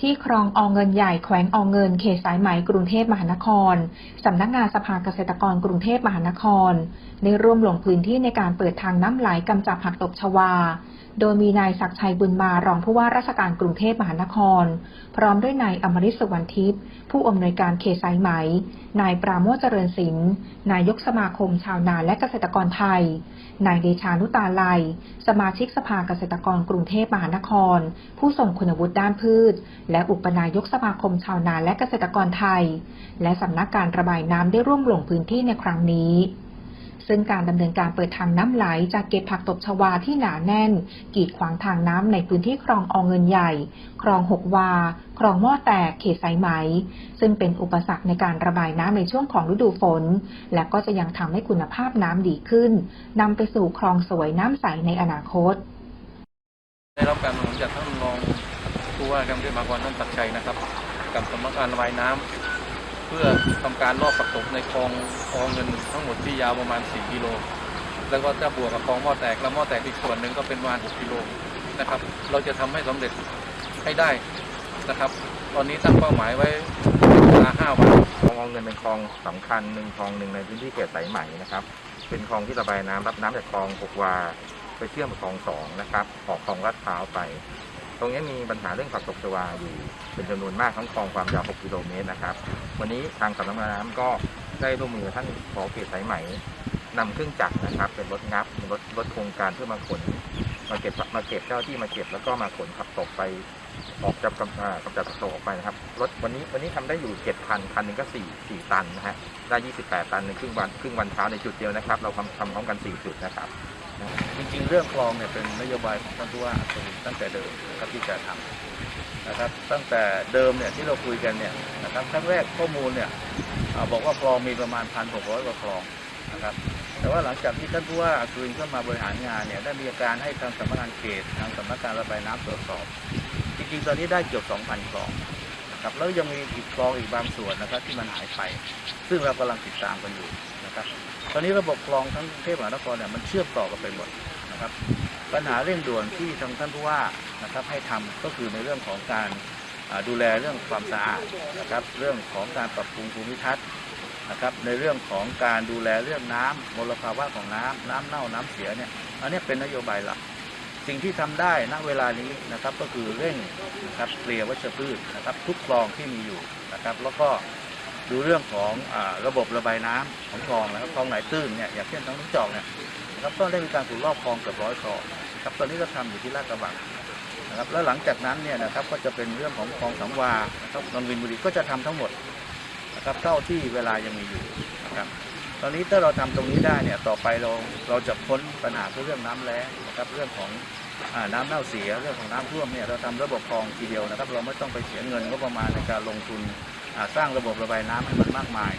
ที่คลองอองเงินใหญ่แขวงอองเงินเขตสายไหมกรุงเทพมหานคร สำนักงานสภาเกษตรกรกรุงเทพมหานคร ได้ร่วมลงพื้นที่ในการเปิดทางน้ำไหลกำจัดผักตบชวา โดยมีนายศักชัยบุญมารองผู้ว่าราชการกรุงเทพมหานคร พร้อมด้วยนายอมริสวรรณทิพย์ผู้อำนวยการเขตสายไหม นายปราโมชเจริญศิลป์นายกสมาคมชาวนาและเกษตรกรไทย นายเดชานุตาลัย สมาชิกสภาเกษตรกรกรุงเทพมหานคร ผู้ทรงคุณวุฒิด้านพืชและอุปนายกสมาคมชาวนาและเกษตรกรไทย และสำนักการระบายน้ำได้ร่วมลงพื้นที่ในครั้งนี้ ซึ่งการดำเนินการเปิดทางน้ำไหลจากเก็บผักตบชวาที่หนาแน่น กีดขวางทางน้ำในพื้นที่คลองอองเงินใหญ่ คลองหกวา คลองหม้อแตก เขตสายไหม ซึ่งเป็นอุปสรรคในการระบายน้ำในช่วงของฤดูฝน และก็จะยังทำให้คุณภาพน้ำดีขึ้นนำไปสู่คลองสวยน้ำใสในอนาคต ได้รับการสนับสนุนจากท่านรอง ผู้ว่าการกรุงเทพมหานครท่านตักชัยนะครับ กับสำนักงานระบายน้ำเพื่อทำการลอกปักตกในคลองคลองเงินทั้งหมดที่ยาวประมาณ 4 กิโล แล้วก็จะบวกกับคลองหม้อแตกแล้วหม้อแตกอีกส่วนหนึ่งก็เป็นประมาณ 6 กิโลนะครับ เราจะทำให้สำเร็จให้ได้นะครับ ตอนนี้ตั้งเป้าหมายไว้เวลา5วันคลองอเงินเป็นคลองสำคัญหนึ่งคลองหนึ่งในพื้นที่เขตสายไหม่นะครับ เป็นคลองที่ระบายน้ำรับน้ำจากคลองหกวาไปเชื่อมคลองสองนะครับ ออกคลองลาดพร้าวไป ตรงนี้มีปัญหาเรื่องผักตบชวาอยู่เป็นจำนวนมากทั้งคลองความยาว 6 กิโลเมตรนะครับ วันนี้ทางสำนักงานน้ำก็ได้ร่วมมือท่านขอเขตสายไหมนำเครื่องจักรนะครับ เป็นรถงับรถรถโครงการเพื่อมาขนมาเก็บมาเก็บเจ้าที่มาเก็บแล้วก็มาขนผักตกไป ออกจากกำอ่ากำจัดผักตออกไปนะครับรถวันนี้วันนี้ทำได้อยู่7คันคันหนึ่งก็4 4ตันนะฮะได้ 28 ตันในครึ่งวันครึ่งวันเช้าในจุดเดียวนะครับ เราทำทำพร้อมกัน 4 จุดนะครับจริงๆ เรื่องคลองเนี่ยเป็นนโยบายของท่านผู้ว่าตั้งแต่เดิมนะครับที่จะทำนะครับตั้งแต่เดิมเนี่ยที่เราคุยกันเนี่ยนะครับครั้งแรกข้อมูลเนี่ยอบอกว่าคลองมีประมาณ1,600กว่าคลองนะครับแต่ว่าหลังจากที่ท่านผู้ว่าอัศวินเข้ามาบริหารงานเนี่ยได้มีการให้ทางสำนักงานเขตทางสำนักการระบายน้ำตรวจสอบ จริงๆ ตอนนี้ได้เกือบ2,000คลองนะครับแล้วยังมีอีกคลองอีกบางส่วนนะครับที่มันหายไป ซึ่งเรากำลังติดตามกันอยู่นะครับ ตอนนี้ระบบคลองทั้งกรุงเทพมหานครเนี่ยมันเชื่อมต่อกันไปหมดนะครับ ปัญหาเร่งด่วนที่ทางท่านผู้ว่านะครับให้ทำก็คือในเรื่องของการดูแลเรื่องความสะอาดนะครับ เรื่องของการปรับปรุงภูมิทัศน์นะครับ ในเรื่องของการดูแลเรื่องน้ำมลภาวะของน้ำน้ำเน่าน้ำเสียเนี่ย อันนี้เป็นนโยบายหลัก สิ่งที่ทำได้ณเวลานี้นะครับก็คือเร่งนะครับเคลียร์วัชพืชนะครับ ทุกคลองที่มีอยู่นะครับ แล้วก็ดูเรื่องของอระบบระบายน้ำของคลองนะครับคลองไหนตื้นเนี่ยอย่างเช่นทางน้ำจอกเนี่ยนะครับก็ได้มีการถูกรอบคลองเกือบร้อยคลองนะครับตอนนี้ก็ทำอยู่ที่ลาดกระบังนะครับแล้วหลังจากนั้นเนี่ยนะครับก็จะเป็นเรื่องของคลองสังวานะครับนนทวินบุรีก็จะทำทั้งหมดนะครับเท่าที่เวลายังมีอยู่นะครับ ตอนนี้ถ้าเราทำตรงนี้ได้เนี่ยต่อไปเราเราจะพ้นปัญหาเรื่องน้ำแล้งนะครับเรื่องของอน้ำเน่าเสียเรื่องของน้ำท่วมเนี่ยเราทำระบบคลองทีเดียวนะครับ เราไม่ต้องไปเสียเงินก็ประมาณในการลงทุนสร้างระบบระบายน้ำให้มันมากมาย